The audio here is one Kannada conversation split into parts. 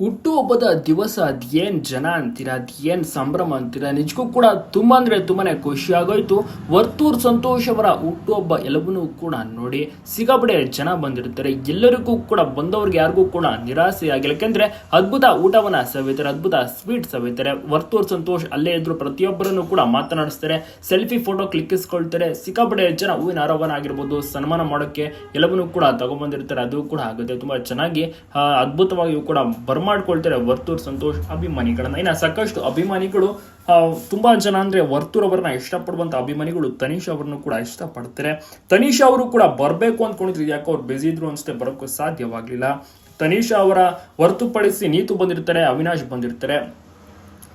ಹುಟ್ಟುಹಬ್ಬದ ದಿವಸ ಅದೇನ್ ಜನ ಅಂತೀರಾ ಅದೇನ್ ಸಂಭ್ರಮ ಅಂತೀರ? ನಿಜಕ್ಕೂ ಕೂಡ ತುಂಬಾ ಅಂದ್ರೆ ತುಂಬಾನೇ ಖುಷಿ ಆಗೋಯ್ತು. ವರ್ತೂರ್ ಸಂತೋಷ್ ಅವರ ಹುಟ್ಟುಹಬ್ಬ ಎಲ್ಲವನ್ನೂ ಕೂಡ ನೋಡಿ ಸಿಗಾಬಡೆ ಜನ ಬಂದಿರ್ತಾರೆ. ಎಲ್ಲರಿಗೂ ಕೂಡ ಬಂದವ್ರಿಗೆ ಯಾರಿಗೂ ಕೂಡ ನಿರಾಸೆ ಆಗಿಲ್ಲ. ಯಾಕೆಂದ್ರೆ ಅದ್ಭುತ ಊಟವನ್ನ ಸವಿತಾರೆ, ಅದ್ಭುತ ಸ್ವೀಟ್ ಸವಿತಾರೆ. ವರ್ತೂರ್ ಸಂತೋಷ್ ಅಲ್ಲೇ ಇದ್ರು ಪ್ರತಿಯೊಬ್ಬರನ್ನು ಕೂಡ ಮಾತನಾಡಿಸ್ತಾರೆ. Selfie photo ಕ್ಲಿಕ್ಕಿಸ್ಕೊಳ್ತಾರೆ. ಸಿಕ್ಕಾಪಡೆ ಜನ ಹೂವಿನ ಆರೋಪನ ಆಗಿರ್ಬೋದು, ಸನ್ಮಾನ ಮಾಡೋಕ್ಕೆ ಎಲ್ಲವನ್ನೂ ಕೂಡ ತಗೊಂಡ್ಬಂದಿರ್ತಾರೆ ಅದು ಕೂಡ ಆಗುತ್ತೆ. ತುಂಬಾ ಚೆನ್ನಾಗಿ ಅದ್ಭುತವಾಗಿ ಕೂಡ ಬರ್ಮಾಡ್ಕೊಳ್ತಾರೆ ವರ್ತೂರ್ ಸಂತೋಷ್ ಅಭಿಮಾನಿಗಳನ್ನ. ಇನ್ನು ಸಾಕಷ್ಟು ಅಭಿಮಾನಿಗಳು ತುಂಬಾ ಜನ ಅಂದ್ರೆ ವರ್ತೂರ್ ಅವರನ್ನ ಇಷ್ಟಪಡುವಂತ ಅಭಿಮಾನಿಗಳು ತನೀಶ್ ಅವರನ್ನು ಕೂಡ ಇಷ್ಟಪಡ್ತಾರೆ. ತನೀಶ್ ಅವರು ಕೂಡ ಬರಬೇಕು ಅಂದ್ಕೊಂಡಿದ್ರು ಯಾಕೋ ಅವ್ರು ಬಿಸಿ ಇದ್ರು ಅನ್ಸುತ್ತೆ ಬರೋಕ್ಕೂ ಸಾಧ್ಯವಾಗ್ಲಿಲ್ಲ. ತನೀಶ್ ಅವರ ಹೊರತುಪಡಿಸಿ ನೀತು ಬಂದಿರ್ತಾರೆ, ಅವಿನಾಶ್ ಬಂದಿರ್ತಾರೆ.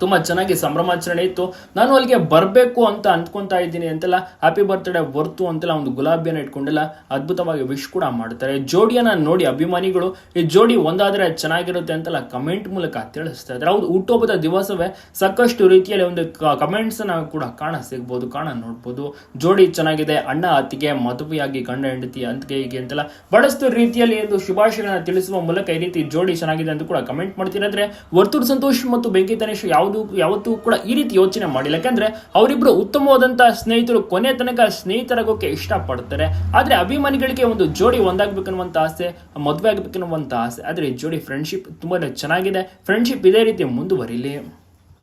ತುಂಬಾ ಚೆನ್ನಾಗಿ ಸಂಭ್ರಮಾಚರಣೆ ಇತ್ತು. ನಾನು ಅಲ್ಲಿಗೆ ಬರಬೇಕು ಅಂತ ಅಂದ್ಕೊಂತಾ ಇದ್ದೀನಿ ಅಂತೆಲ್ಲ ಹ್ಯಾಪಿ ಬರ್ತ್ಡೇ ವರ್ತು ಅಂತೆಲ್ಲ ಒಂದು ಗುಲಾಬಿಯನ್ನ ಇಟ್ಕೊಂಡೆಲ್ಲ ಅದ್ಭುತವಾಗಿ ವಿಶ್ ಕೂಡ ಮಾಡ್ತಾರೆ. ಜೋಡಿಯನ್ನ ನೋಡಿ ಅಭಿಮಾನಿಗಳು, ಈ ಜೋಡಿ ಒಂದಾದ್ರೆ ಚೆನ್ನಾಗಿರುತ್ತೆ ಅಂತೆಲ್ಲ ಕಮೆಂಟ್ ಮೂಲಕ ತಿಳಿಸ್ತಾ ಇದ್ದಾರೆ. ಹೌದು ಹುಟ್ಟುಹಬ್ಬದ ದಿವಸವೇ ಸಾಕಷ್ಟು ರೀತಿಯಲ್ಲಿ ಒಂದು ಕಮೆಂಟ್ಸ್ನ ಕೂಡ ಕಾಣ ಸಿಗ್ಬೋದು, ಕಾಣ ನೋಡ್ಬೋದು. ಜೋಡಿ ಚೆನ್ನಾಗಿದೆ, ಅಣ್ಣ ಅತ್ತಿಗೆ, ಮದುವೆಯಾಗಿ ಗಂಡ ಹೆಂಡತಿ ಅಂತಿಗೆ ಹೀಗೆ ಅಂತೆಲ್ಲ ಬಹಳಷ್ಟು ರೀತಿಯಲ್ಲಿ ಒಂದು ಶುಭಾಶಯಗಳನ್ನ ತಿಳಿಸುವ ಮೂಲಕ ಈ ರೀತಿ ಜೋಡಿ ಚೆನ್ನಾಗಿದೆ ಅಂತ ಕೂಡ ಕಮೆಂಟ್ ಮಾಡ್ತೀರಾದ್ರೆ ವರ್ತೂರ್ ಸಂತೋಷ್ ಮತ್ತು ಬೆಂಕಿ ತನೇಶ್ ಯಾವುದು, ಯಾವತ್ತೂ ಕೂಡ ಈ ರೀತಿ ಯೋಚನೆ ಮಾಡಿಲ್ಲ. ಯಾಕಂದ್ರೆ ಅವರಿಬ್ರು ಉತ್ತಮವಾದಂತಹ ಸ್ನೇಹಿತರು, ಕೊನೆ ತನಕ ಸ್ನೇಹಿತರಾಗೋಕೆ ಇಷ್ಟಪಡ್ತಾರೆ. ಆದ್ರೆ ಅಭಿಮಾನಿಗಳಿಗೆ ಒಂದು ಜೋಡಿ ಒಂದಾಗ್ಬೇಕನ್ನುವಂತ ಆಸೆ, ಮದುವೆ ಆಗ್ಬೇಕನ್ನುವಂತ ಆಸೆ. ಆದ್ರೆ ಜೋಡಿ ಫ್ರೆಂಡ್ಶಿಪ್ ತುಂಬಾನೇ ಚೆನ್ನಾಗಿದೆ. ಫ್ರೆಂಡ್ಶಿಪ್ ಇದೇ ರೀತಿ ಮುಂದುವರಿಲಿ.